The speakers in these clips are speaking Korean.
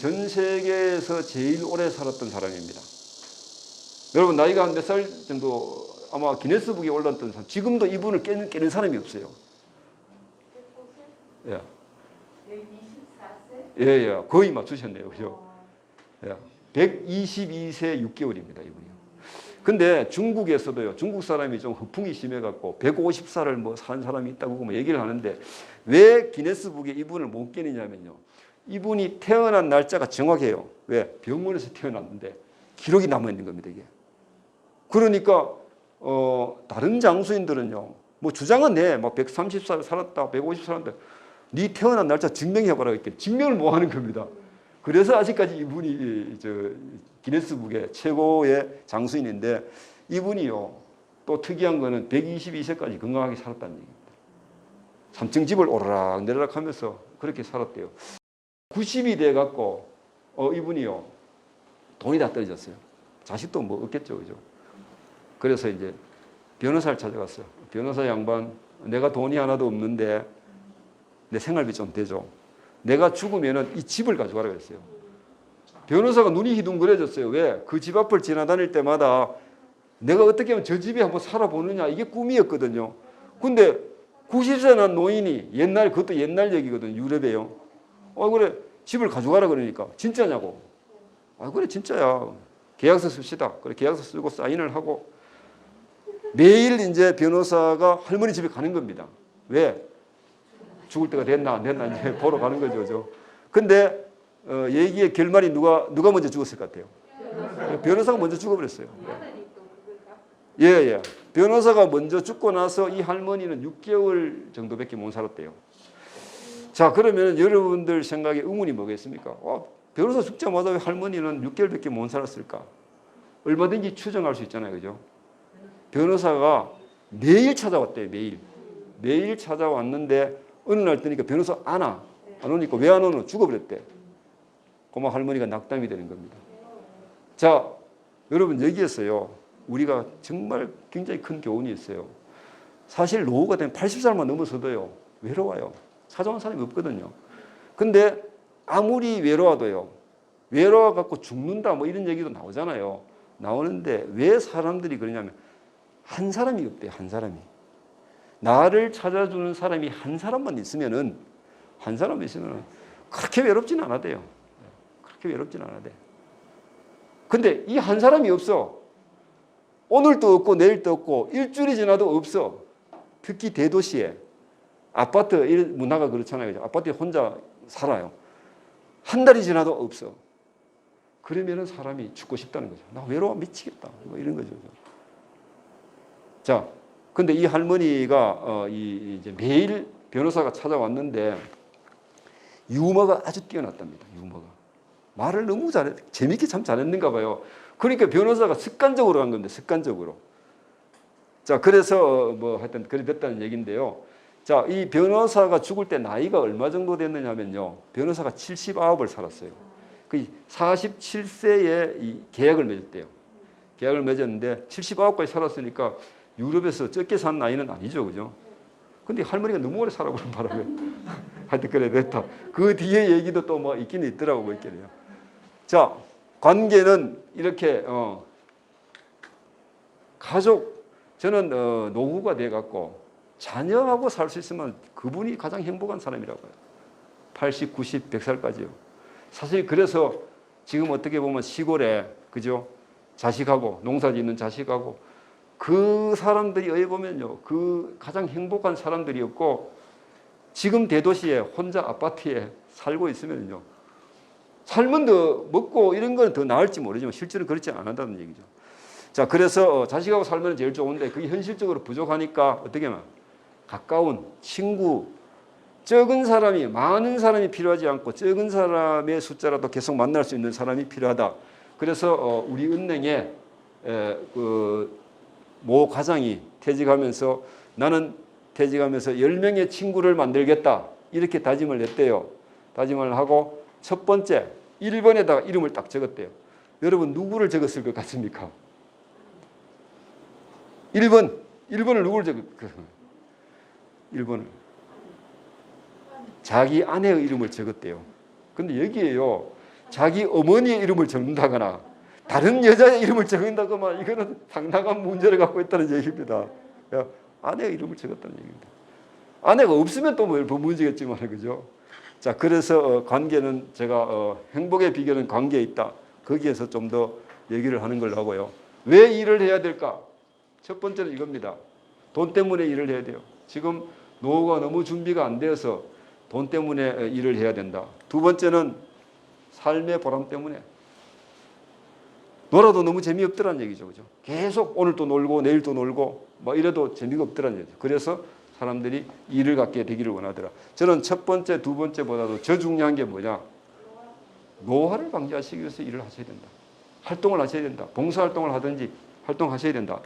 전 세계에서 제일 오래 살았던 사람입니다. 여러분 나이가 한 몇 살 정도 아마 기네스북에 올랐던 사람 지금도 이분을 깨는, 깨는 사람이 없어요. 예. 124세? 예, 예. 거의 맞추셨네요. 그죠? 예. 122세 6개월입니다, 이분이요. 근데 중국에서도요, 중국 사람이 좀 허풍이 심해갖고 150살을 뭐 산 사람이 있다고 뭐 얘기를 하는데 왜 기네스북에 이분을 못 깨느냐면요. 이분이 태어난 날짜가 정확해요. 왜? 병원에서 태어났는데 기록이 남아 있는 겁니다, 이게. 그러니까, 어, 다른 장수인들은요, 뭐 주장은 내, 뭐 130살 살았다, 150살 살았다. 네 태어난 날짜 증명해봐라 이렇게 증명을 못 하는 겁니다. 그래서 아직까지 이분이 저 기네스북의 최고의 장수인인데 이분이요 또 특이한 거는 122세까지 건강하게 살았다는 얘기입니다. 3층 집을 오르락 내리락 하면서 그렇게 살았대요. 90이 돼 갖고 어 이분이요 돈이 다 떨어졌어요. 자식도 뭐 없겠죠, 그죠? 그래서 이제 변호사를 찾아갔어요. 변호사 양반 내가 돈이 하나도 없는데 내 생활비 좀 되죠. 내가 죽으면은 이 집을 가져가라 그랬어요. 변호사가 눈이 희둥그레졌어요. 왜? 그 집 앞을 지나다닐 때마다 내가 어떻게 하면 저 집에 한번 살아보느냐 이게 꿈이었거든요. 근데 90세 난 노인이 옛날 그것도 옛날 얘기거든 유럽에요. 어 그래 집을 가져가라 그러니까 진짜냐고. 아 그래 진짜야. 계약서 씁시다. 그래 계약서 쓰고 사인을 하고 매일 이제 변호사가 할머니 집에 가는 겁니다. 왜? 죽을 때가 됐나 안 됐나 이제 보러 가는 거죠. 죠 근데 어, 얘기의 결말이 누가 누가 먼저 죽었을 것 같아요. 변호사가 먼저 죽어버렸어요. 예, 예. 변호사가 먼저 죽고 나서 이 할머니는 6개월 정도밖에 못 살았대요. 자, 그러면 여러분들 생각에 의문이 뭐겠습니까? 어, 변호사 죽자마자 왜 할머니는 6개월밖에 못 살았을까? 얼마든지 추정할 수 있잖아요. 그죠? 변호사가 매일 찾아왔대요. 매일. 매일 찾아왔는데 어느 날 뜨니까 변호사 안 와. 안 오니까 왜 안 오노? 죽어버렸대. 고마 할머니가 낙담이 되는 겁니다. 자, 여러분 여기에서요. 우리가 정말 굉장히 큰 교훈이 있어요. 사실 노후가 되면 80살만 넘어서도요. 외로워요. 찾아온 사람이 없거든요. 근데 아무리 외로워도요. 외로워 갖고 죽는다 뭐 이런 얘기도 나오잖아요. 나오는데 왜 사람들이 그러냐면 한 사람이 없대요. 한 사람이. 나를 찾아주는 사람이 한 사람만 있으면은 한 사람 있으면은 그렇게 외롭진 않아대요. 그렇게 외롭진 않아대. 근데 이 한 사람이 없어. 오늘도 없고 내일도 없고 일주일이 지나도 없어. 특히 대도시에 아파트 문화가 그렇잖아요. 그죠? 아파트에 혼자 살아요. 한 달이 지나도 없어. 그러면은 사람이 죽고 싶다는 거죠. 나 외로워 미치겠다. 뭐 이런 거죠. 자, 근데 이 할머니가 어, 이 이제 매일 변호사가 찾아왔는데 유머가 아주 뛰어났답니다. 유머가 말을 너무 잘해 재밌게 참 잘했는가 봐요. 그러니까 변호사가 습관적으로 한 건데 습관적으로. 자, 그래서 뭐 하여튼 그래 됐다는 얘기인데요. 자, 이 변호사가 죽을 때 나이가 얼마 정도 됐느냐면요. 변호사가 79을 살았어요. 그 47세에 이 계약을 맺었대요. 계약을 맺었는데 79까지 살았으니까 유럽에서 적게 산 나이는 아니죠. 그죠? 근데 할머니가 너무 오래 살아보는 바람에 하여튼 그래 됐다. 그 뒤에 얘기도 또 뭐 있긴 있더라고 뭐 있겠네요. 자, 관계는 이렇게 어, 가족 저는 어, 노후가 돼 갖고 자녀하고 살 수 있으면 그분이 가장 행복한 사람이라고요. 80, 90, 100살까지요. 사실 그래서 지금 어떻게 보면 시골에 그죠? 자식하고 농사 짓는 자식하고 그 사람들이 어디 보면요. 그 가장 행복한 사람들이었고 지금 대도시에 혼자 아파트에 살고 있으면요. 살면 더 먹고 이런 건 더 나을지 모르지만 실제로 그렇지 않았다는 얘기죠. 자, 그래서 자식하고 살면 제일 좋은데 그게 현실적으로 부족하니까 어떻게 하면 가까운 친구, 적은 사람이 많은 사람이 필요하지 않고 적은 사람의 숫자라도 계속 만날 수 있는 사람이 필요하다. 그래서 어, 우리 은행에 에, 그모 과장이 퇴직하면서 나는 퇴직하면서 10명의 친구를 만들겠다. 이렇게 다짐을 냈대요. 다짐을 하고 첫 번째 1번에다가 이름을 딱 적었대요. 여러분 누구를 적었을 것 같습니까? 1번. 1번을 누구를 적었 1번을. 자기 아내의 이름을 적었대요. 근데 여기에요. 자기 어머니의 이름을 적는다거나 다른 여자의 이름을 적는다거나 이거는 상당한 문제를 갖고 있다는 얘기입니다. 야, 아내의 이름을 적었다는 얘기입니다. 아내가 없으면 또 뭐 문제겠지만 그죠. 자 그래서 어, 관계는 제가 어, 행복의 비결은 관계에 있다. 거기에서 좀 더 얘기를 하는 걸로 하고요. 왜 일을 해야 될까? 첫 번째는 이겁니다. 돈 때문에 일을 해야 돼요. 지금 노후가 너무 준비가 안 되어서 돈 때문에 어, 일을 해야 된다. 두 번째는 삶의 보람 때문에 놀아도 너무 재미없더란 얘기죠. 그죠? 계속 오늘 또 놀고 내일 또 놀고 뭐 이래도 재미가 없더란 얘기죠. 그래서 사람들이 일을 갖게 되기를 원하더라. 저는 첫 번째, 두 번째보다도 저 중요한 게 뭐냐? 노화를 방지하시기 위해서 일을 하셔야 된다. 활동을 하셔야 된다. 봉사활동을 하든지 활동하셔야 된다.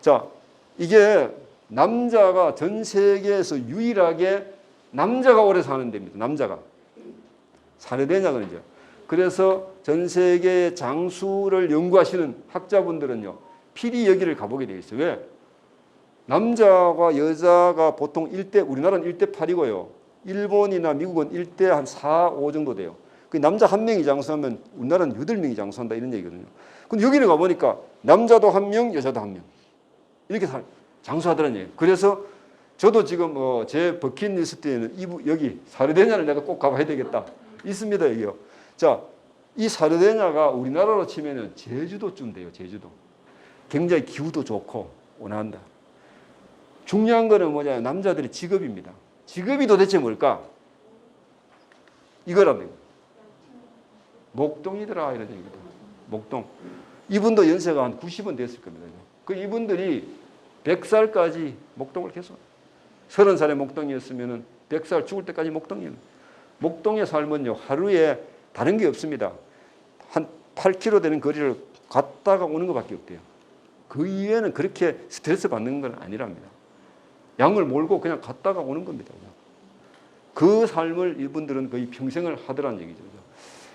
자, 이게 남자가 전 세계에서 유일하게 남자가 오래 사는 데입니다. 남자가. 사례되냐 그러죠. 그래서 전 세계 장수를 연구하시는 학자분들은요. 필히 여기를 가보게 돼 있어요. 왜? 남자가 여자가 보통 1대 우리나라는 1대 8이고요. 일본이나 미국은 1대 한 4, 5 정도 돼요. 그 남자 한 명이 장수하면 우리나라는 8명이 장수한다 이런 얘기거든요. 근데 여기는 가 보니까 남자도 한 명, 여자도 한 명. 이렇게 살- 장수하더라는 얘기예요. 그래서 저도 지금 어, 제 버킷리스트에는 이부 여기 사르데냐를 내가 꼭 가봐야 되겠다. 있습니다, 여기요. 자, 이 사르데냐가 우리나라로 치면은 제주도쯤 돼요, 제주도. 굉장히 기후도 좋고 온화한다. 중요한 거는 뭐냐 남자들의 직업입니다. 직업이 도대체 뭘까? 이거랍니다. 목동이더라 이런 얘기입니다. 목동. 이분도 연세가 한 90은 됐을 겁니다. 그 이분들이 100살까지 목동을 계속 30살에 목동이었으면은 100살 죽을 때까지 목동이에요. 목동의 삶은요 하루에 다른 게 없습니다. 한 8km 되는 거리를 갔다가 오는 것밖에 없대요. 그 이외에는 그렇게 스트레스 받는 건 아니랍니다. 양을 몰고 그냥 갔다가 오는 겁니다. 그 삶을 이분들은 거의 평생을 하더란 얘기죠.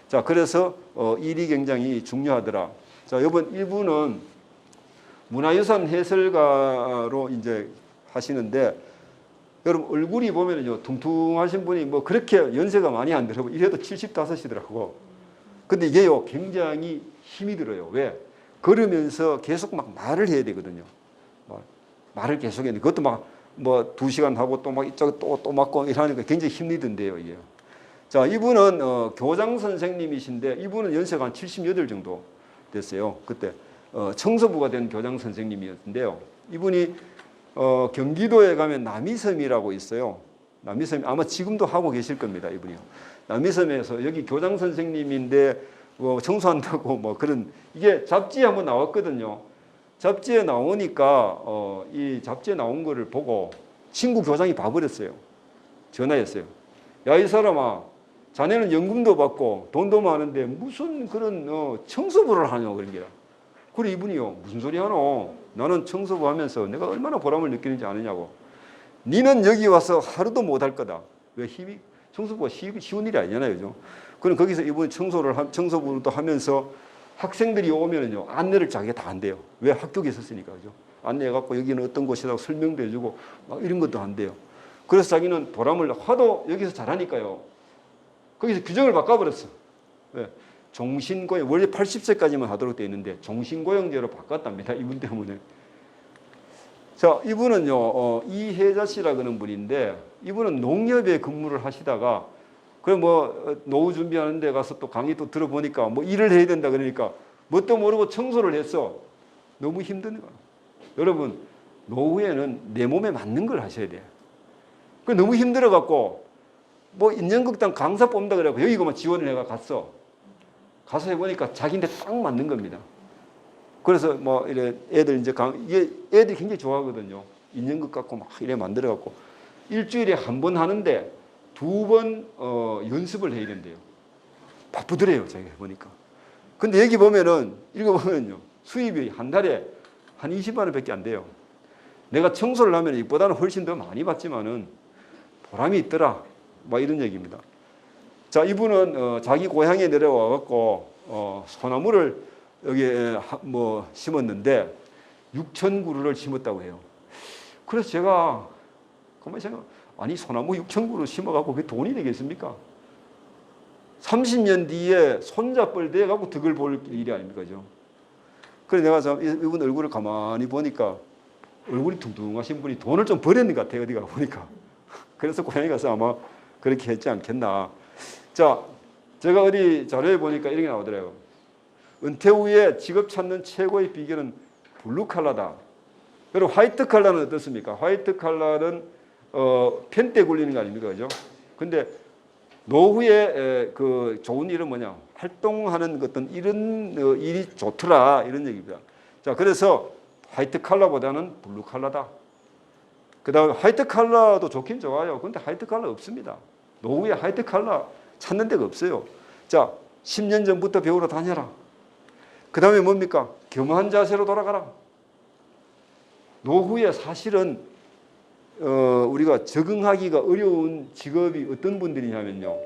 자, 그래서 어, 일이 굉장히 중요하더라. 자, 이번 1부는 문화유산 해설가로 이제 하시는데 여러분 얼굴이 보면요 퉁퉁하신 분이 뭐 그렇게 연세가 많이 안 들어 이래도 75이더라고. 근데 이게요 굉장히 힘이 들어요. 왜? 걸으면서 계속 막 말을 해야 되거든요. 막 말을 계속 해야 돼. 그것도 막 뭐 두 시간 하고 또 막 이쪽 또또 맞고 이러니까 굉장히 힘들던데요 이게. 자 이분은 어, 교장 선생님이신데 이분은 연세가 한 78 정도 됐어요. 그때 어, 청소부가 된 교장 선생님이었는데요. 이분이 어, 경기도에 가면 남이섬이라고 있어요. 남이섬 아마 지금도 하고 계실 겁니다. 이분이요. 남이섬에서 여기 교장 선생님인데 뭐 청소한다고 뭐 그런 이게 잡지에 한번 나왔거든요. 잡지에 나오니까 어, 이 잡지에 나온 거를 보고 친구 교장이 봐버렸어요. 전화했어요. 야 이 사람아, 자네는 연금도 받고 돈도 많은데 무슨 그런 어, 청소부를 하냐 그런 게라. 그래 이분이요 무슨 소리 하노? 나는 청소부 하면서 내가 얼마나 보람을 느끼는지 아느냐고. 니는 여기 와서 하루도 못 할 거다. 왜 힘이 청소부가 쉬- 쉬운 일이 아니잖아요, 그죠? 그럼 거기서 이분 청소를 하- 청소부도 하면서 학생들이 오면은요 안내를 자기가 다 한대요. 왜 학교에 있었으니까 그죠? 안내해 갖고 여기는 어떤 곳이라고 설명도 해 주고 막 이런 것도 한대요. 그래서 자기는 보람을 하도 여기서 잘하니까요. 거기서 규정을 바꿔 버렸어. 왜? 종신고용 원래 80세까지만 하도록 돼 있는데 종신고용제로 바꿨답니다. 이분 때문에. 자 이분은요 어, 이혜자 씨라 그러는 분인데 이분은 농협에 근무를 하시다가 그뭐 어, 노후 준비하는 데 가서 또 강의 또 들어보니까 뭐 일을 해야 된다 그러니까 뭣도 모르고 청소를 했어. 너무 힘든 거야. 여러분 노후에는 내 몸에 맞는 걸 하셔야 돼. 그 너무 힘들어 갖고 뭐 인연극단 강사 뽑는다 그래갖고 여기가만 지원을 해가 갔어. 가서 해보니까 자기한테 딱 맞는 겁니다. 그래서 뭐 이래 애들 이제 강 이게 애들이 굉장히 좋아하거든요. 인연극 갖고 막 이래 만들어 갖고 일주일에 한 번 하는데 두번 어, 연습을 해야 된대요. 바쁘더래요, 자기가 보니까. 근데 여기 보면은 읽어보면요. 수입이 한 달에 한 20만 원밖에 안 돼요. 내가 청소를 하면 이보다는 훨씬 더 많이 받지만은 보람이 있더라. 막 이런 얘기입니다. 자, 이분은 어, 자기 고향에 내려와 갖고 어, 소나무를 여기에 하- 뭐 심었는데 6천 그루를 심었다고 해요. 그래서 제가 가만히 생각, 아니 소나무 6천 그루 심어 갖고 그게 돈이 되겠습니까? 30년 뒤에 손잡벌 돼 갖고 득을 볼 일이 아닙니까? 죠 그래 내가 이분 얼굴을 가만히 보니까 얼굴이 둥둥하신 분이 돈을 좀 버렸는 것 같아요. 어디가 보니까. 그래서 고향에 가서 아마 그렇게 했지 않겠나. 자, 제가 어디 자료에 보니까 이렇게 나오더라고요. 은퇴 후에 직업 찾는 최고의 비결은 블루 칼라다. 그리고 화이트 칼라는 어떻습니까? 화이트 칼라는 어, 편때 굴리는 거 아닙니까? 그죠? 근데 노후에 에, 그 좋은 일은 뭐냐? 활동하는 어떤 이런 어, 일이 좋더라 이런 얘기입니다. 자, 그래서 화이트 칼라보다는 블루 칼라다. 그 다음에 화이트 칼라도 좋긴 좋아요. 근데 화이트 칼라 없습니다. 노후에 화이트 칼라 찾는 데가 없어요. 자, 10년 전부터 배우러 다녀라. 그 다음에 뭡니까? 겸한 자세로 돌아가라. 노후에 사실은 어, 우리가 적응하기가 어려운 직업이 어떤 분들이냐면요.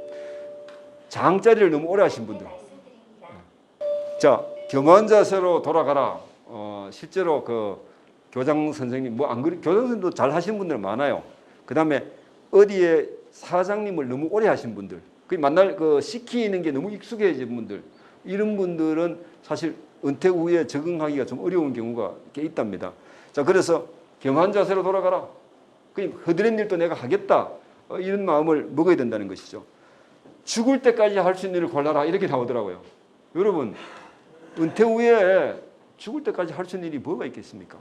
장자리를 너무 오래 하신 분들. 자, 겸한 자세로 돌아가라. 어, 실제로 그 교장 선생님, 뭐 안 그래, 교장 선생님도 잘 하시는 분들 많아요. 그 다음에 어디에 사장님을 너무 오래 하신 분들, 그 만날 그 시키는 게 너무 익숙해진 분들, 이런 분들은 사실 은퇴 후에 적응하기가 좀 어려운 경우가 꽤 있답니다. 자, 그래서 겸한 자세로 돌아가라. 그 허드렛 일도 내가 하겠다. 어, 이런 마음을 먹어야 된다는 것이죠. 죽을 때까지 할 수 있는 일을 골라라. 이렇게 나오더라고요. 여러분, 은퇴 후에 죽을 때까지 할 수 있는 일이 뭐가 있겠습니까?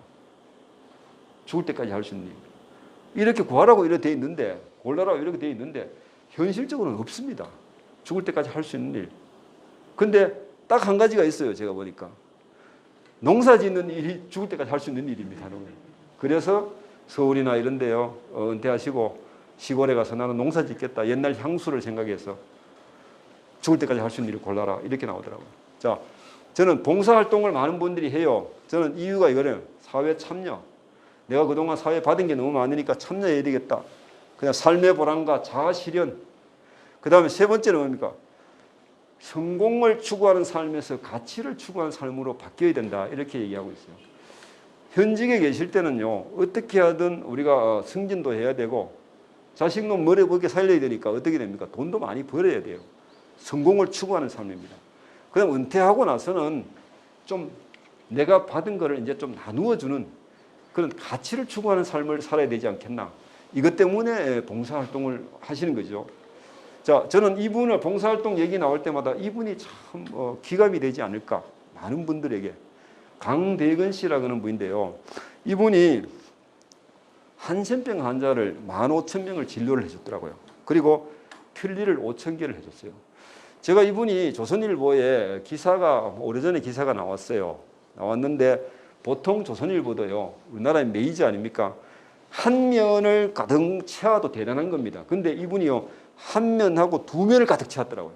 죽을 때까지 할 수 있는 일. 이렇게 구하라고 이렇게 돼 있는데, 골라라고 이렇게 돼 있는데, 현실적으로는 없습니다. 죽을 때까지 할 수 있는 일. 근데 딱 한 가지가 있어요. 제가 보니까. 농사 짓는 일이 죽을 때까지 할 수 있는 일입니다. 그래서 서울이나 이런 데요, 어, 은퇴하시고 시골에 가서 나는 농사 짓겠다. 옛날 향수를 생각해서 죽을 때까지 할 수 있는 일을 골라라. 이렇게 나오더라고요. 자, 저는 봉사활동을 많은 분들이 해요. 저는 이유가 이거예요. 사회 참여. 내가 그동안 사회 받은 게 너무 많으니까 참여해야 되겠다. 그냥 삶의 보람과 자아 실현. 그 다음에 세 번째는 뭡니까? 성공을 추구하는 삶에서 가치를 추구하는 삶으로 바뀌어야 된다. 이렇게 얘기하고 있어요. 현직에 계실 때는요, 어떻게 하든 우리가 어, 승진도 해야 되고, 자식놈 머리 먹게 살려야 되니까 어떻게 됩니까? 돈도 많이 벌어야 돼요. 성공을 추구하는 삶입니다. 그다음 은퇴하고 나서는 좀 내가 받은 거를 이제 좀 나누어 주는 그런 가치를 추구하는 삶을 살아야 되지 않겠나. 이것 때문에 봉사활동을 하시는 거죠. 자, 저는 이분을 봉사활동 얘기 나올 때마다 이분이 참 어, 기감이 되지 않을까. 많은 분들에게. 강대근 씨라고 하는 분인데요. 이분이 한센병 환자를 15,000명을 진료를 해줬더라고요. 그리고 필리를 5,000개를 해줬어요. 제가 이분이 조선일보에 기사가 오래전에 기사가 나왔어요. 나왔는데 보통 조선일보도요. 우리나라의 메이저 아닙니까? 한 면을 가득 채워도 대단한 겁니다. 근데 이분이요. 한 면하고 두 면을 가득 채웠더라고요.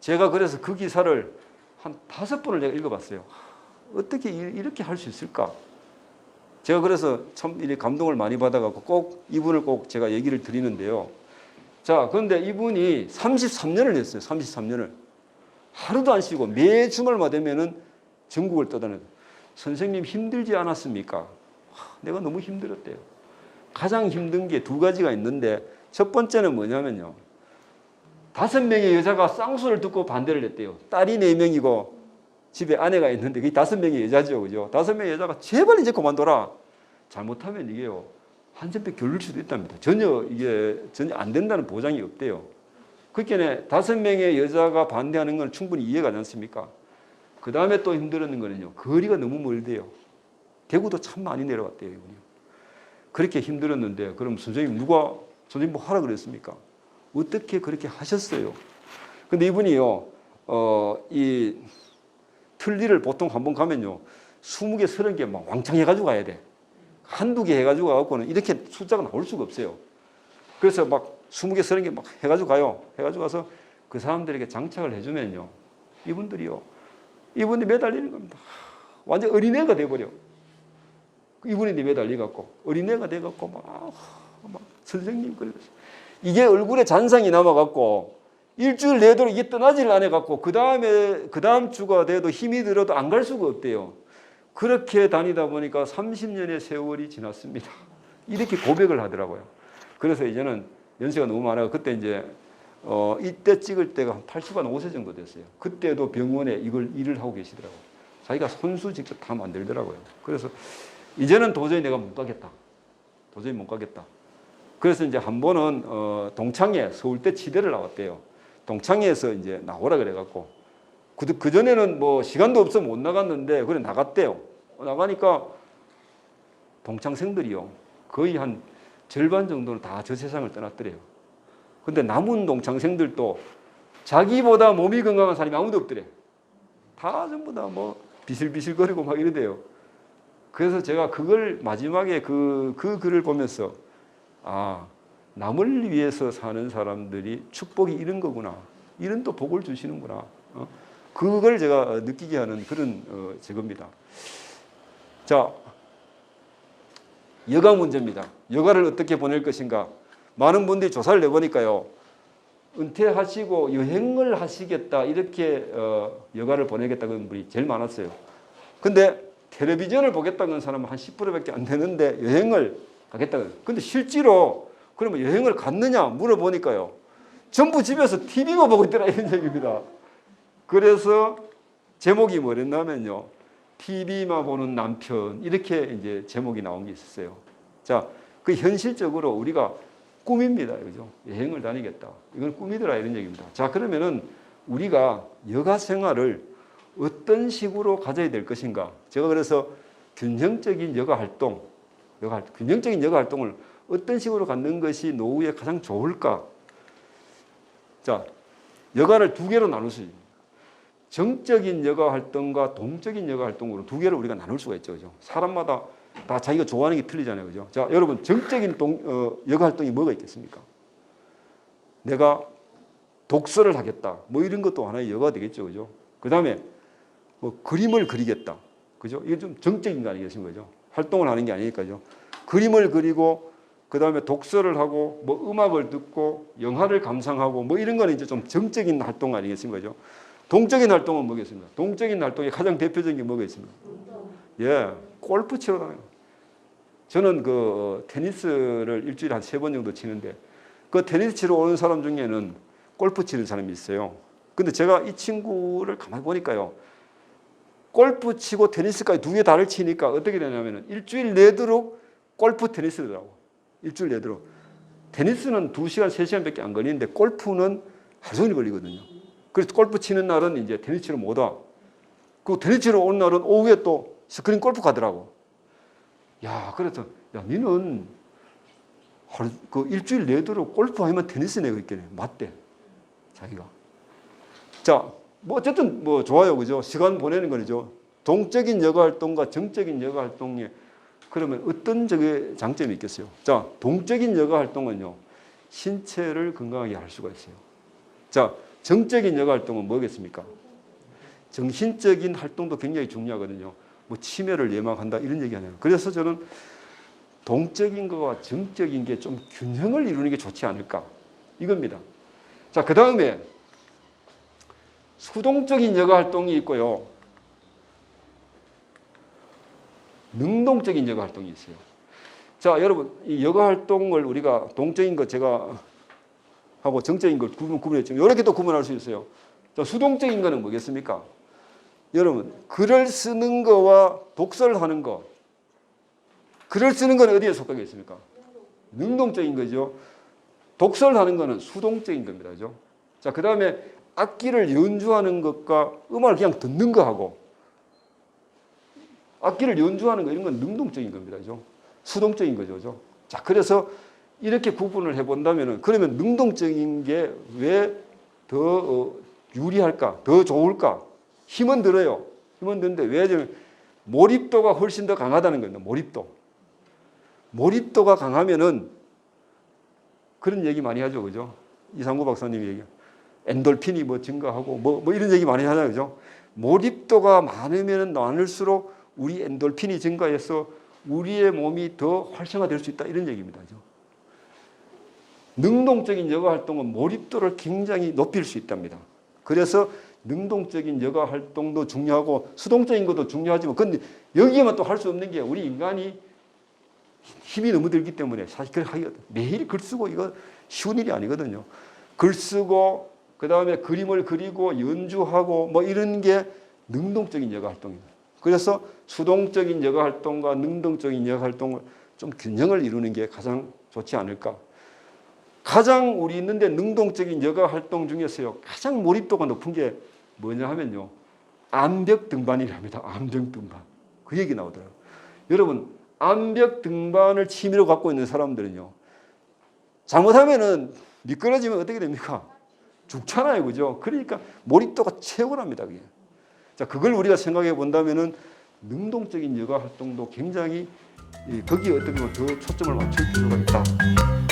제가 그래서 그 기사를 한 다섯 번을 내가 읽어봤어요. 어떻게 이- 이렇게 할 수 있을까? 제가 그래서 참 감동을 많이 받아갖고 꼭 이분을 꼭 제가 얘기를 드리는데요. 자, 그런데 이분이 33년을 했어요. 33년을. 하루도 안 쉬고 매 주말마다 되면은 전국을 떠다녀요. 선생님 힘들지 않았습니까? 하, 내가 너무 힘들었대요. 가장 힘든 게 두 가지가 있는데 첫 번째는 뭐냐면요. 다섯 명의 여자가 쌍수를 듣고 반대를 했대요. 딸이 네 명이고 집에 아내가 있는데 그게 다섯 명의 여자죠. 그죠? 다섯 명의 여자가 제발 이제 그만둬라. 잘못하면 이게요. 한센병 결릴 수도 있답니다. 전혀 이게 전혀 안 된다는 보장이 없대요. 그렇게 다섯 명의 여자가 반대하는 건 충분히 이해가 되지 않습니까? 그 다음에 또 힘들었는 거는요. 거리가 너무 멀대요. 대구도 참 많이 내려왔대요. 이분이. 그렇게 힘들었는데 그럼 선생님 누가 선생님 뭐 하라 그랬습니까? 어떻게 그렇게 하셨어요? 근데 이분이요. 어, 이 틀니를 보통 한 번 가면요. 20개, 30개 막 왕창 해가지고 가야 돼. 한두 개 해가지고 가고는 이렇게 숫자가 나올 수가 없어요. 그래서 막 20개, 30개 막 해가지고 가요. 해가지고 가서 그 사람들에게 장착을 해주면요. 이분들이요. 이분이 매달리는 겁니다. 완전 어린애가 돼버려. 이분이 매달려갖고 어린애가 돼갖고 막, 막 선생님 그래서 이게 얼굴에 잔상이 남아갖고 일주일 내도록 이게 떠나지를 않아갖고 그 다음에 그 다음 주가 돼도 힘이 들어도 안 갈 수가 없대요. 그렇게 다니다 보니까 30년의 세월이 지났습니다. 이렇게 고백을 하더라고요. 그래서 이제는 연세가 너무 많아요. 그때 이제 어, 이때 찍을 때가 한 80한 5세 정도 됐어요. 그때도 병원에 이걸 일을 하고 계시더라고요. 자기가 손수 직접 다 만들더라고요. 그래서 이제는 도저히 내가 못 가겠다. 도저히 못 가겠다. 그래서 이제 한 번은 어, 동창회 서울대 치대를 나왔대요. 동창회에서 이제 나오라 그래갖고 그, 그 전에는 뭐 시간도 없어 못 나갔는데 그래 나갔대요. 나가니까 동창생들이요 거의 한 절반 정도는 다 저 세상을 떠났더래요. 근데 남은 동창생들도 자기보다 몸이 건강한 사람이 아무도 없더래. 다 전부 다 뭐 비실비실거리고 막 이러대요. 그래서 제가 그걸 마지막에 그, 그 글을 보면서 아, 남을 위해서 사는 사람들이 축복이 이런 거구나. 이런 또 복을 주시는구나. 어? 그걸 제가 느끼게 하는 그런 어, 제거입니다. 자, 여가 문제입니다. 여가를 어떻게 보낼 것인가. 많은 분들이 조사를 내보니까요. 은퇴하시고 여행을 하시겠다 이렇게 어, 여가를 보내겠다는 분이 제일 많았어요. 근데 텔레비전을 보겠다는 사람은 한 10%밖에 안 되는데 여행을 가겠다는. 근데 실제로 그러면 여행을 갔느냐 물어보니까요. 전부 집에서 TV만 보고 있더라 이런 얘기입니다. 그래서 제목이 뭐랬냐면요. TV만 보는 남편 이렇게 이제 제목이 나온 게 있었어요. 자, 그 현실적으로 우리가 꿈입니다. 그죠? 여행을 다니겠다. 이건 꿈이더라 이런 얘기입니다. 자, 그러면은 우리가 여가 생활을 어떤 식으로 가져야 될 것인가? 제가 그래서 균형적인 여가 활동, 여가 활- 균형적인 여가 활동을 어떤 식으로 갖는 것이 노후에 가장 좋을까? 자, 여가를 두 개로 나눌 수 있습니다. 정적인 여가 활동과 동적인 여가 활동으로 두 개로 우리가 나눌 수가 있죠. 그죠? 사람마다 다 자기가 좋아하는 게 틀리잖아요. 그죠? 자, 여러분, 정적인 동, 어, 여가 활동이 뭐가 있겠습니까? 내가 독서를 하겠다. 뭐 이런 것도 하나의 여가 되겠죠. 그죠? 그 다음에 뭐 그림을 그리겠다. 그죠? 이게 좀 정적인 거 아니겠습니까? 활동을 하는 게 아니니까요. 그림을 그리고 그 다음에 독서를 하고 뭐 음악을 듣고 영화를 감상하고 뭐 이런 거는 이제 좀 정적인 활동 아니겠습니까? 그죠? 동적인 활동은 뭐겠습니까? 동적인 활동의 가장 대표적인 게 뭐가 있습니까? 예, 골프 치러 다녀요. 저는 그 어, 테니스를 일주일에 한 세 번 정도 치는데 그 테니스 치러 오는 사람 중에는 골프 치는 사람이 있어요. 근데 제가 이 친구를 가만히 보니까요. 골프 치고 테니스까지 두 개 다를 치니까 어떻게 되냐면은 일주일 내도록 골프 테니스더라고. 일주일 내도록. 테니스는 두 시간, 세 시간밖에 안 걸리는데 골프는 하루 종일 걸리거든요. 그래서 골프 치는 날은 이제 테니스 치러 못 와. 그 테니스 치러 오는 날은 오후에 또 스크린 골프 가더라고. 야, 그래서 야, 니는 하루, 그 일주일 내도록 골프 하면 테니스 내고 있겠네. 맞대. 자기가. 자, 뭐 어쨌든 뭐 좋아요. 그죠? 시간 보내는 거죠. 동적인 여가 활동과 정적인 여가 활동에 그러면 어떤 저게 장점이 있겠어요? 자, 동적인 여가 활동은요. 신체를 건강하게 할 수가 있어요. 자, 정적인 여가 활동은 뭐겠습니까? 정신적인 활동도 굉장히 중요하거든요. 뭐 치매를 예방한다 이런 얘기 하네요. 그래서 저는 동적인 거와 정적인 게 좀 균형을 이루는 게 좋지 않을까 이겁니다. 자, 그 다음에 수동적인 여가 활동이 있고요. 능동적인 여가 활동이 있어요. 자, 여러분, 이 여가 활동을 우리가 동적인 거 제가 하고 정적인 걸 구분, 구분했죠. 이렇게 또 구분할 수 있어요. 자, 수동적인 거는 뭐겠습니까? 여러분, 글을 쓰는 거와 독서를 하는 거. 글을 쓰는 건 어디에 속하겠습니까? 능동적인 거죠. 독서를 하는 거는 수동적인 겁니다. 그죠? 자, 그 다음에 악기를 연주하는 것과 음악을 그냥 듣는 거하고 악기를 연주하는 거 이런 건 능동적인 겁니다. 그죠? 수동적인 거죠. 그죠? 자, 그래서 이렇게 구분을 해 본다면은 그러면 능동적인 게 왜더 어, 유리할까? 더 좋을까? 힘은 들어요. 힘은 드는데 왜 저- 몰입도가 훨씬 더 강하다는 겁니다. 몰입도. 몰입도가 강하면은 그런 얘기 많이 하죠. 그죠? 이상구 박사님이 얘기. 엔돌핀이 뭐 증가하고 뭐, 뭐 이런 얘기 많이 하잖아요. 그죠? 몰입도가 많으면 많을수록 우리 엔돌핀이 증가해서 우리의 몸이 더 활성화될 수 있다. 이런 얘기입니다. 능동적인 여가 활동은 몰입도를 굉장히 높일 수 있답니다. 그래서 능동적인 여가 활동도 중요하고 수동적인 것도 중요하지만 근데 여기에만 또 할 수 없는 게 우리 인간이 힘이 너무 들기 때문에 사실 그걸 하기 매일 글 쓰고 이거 쉬운 일이 아니거든요. 글 쓰고 그 다음에 그림을 그리고 연주하고 뭐 이런 게 능동적인 여가 활동입니다. 그래서 수동적인 여가 활동과 능동적인 여가 활동을 좀 균형을 이루는 게 가장 좋지 않을까. 가장 우리 있는데 능동적인 여가 활동 중에서요 가장 몰입도가 높은 게 뭐냐 하면요 암벽 등반이랍니다. 암벽 등반 그 얘기 나오더라고요. 여러분 암벽 등반을 취미로 갖고 있는 사람들은요 잘못하면은 미끄러지면 어떻게 됩니까? 죽잖아요, 그죠? 그러니까 몰입도가 최고랍니다, 그게. 자, 그걸 우리가 생각해 본다면은 능동적인 여가 활동도 굉장히 이, 거기에 어떻게 보면 더 초점을 맞출 필요가 있다.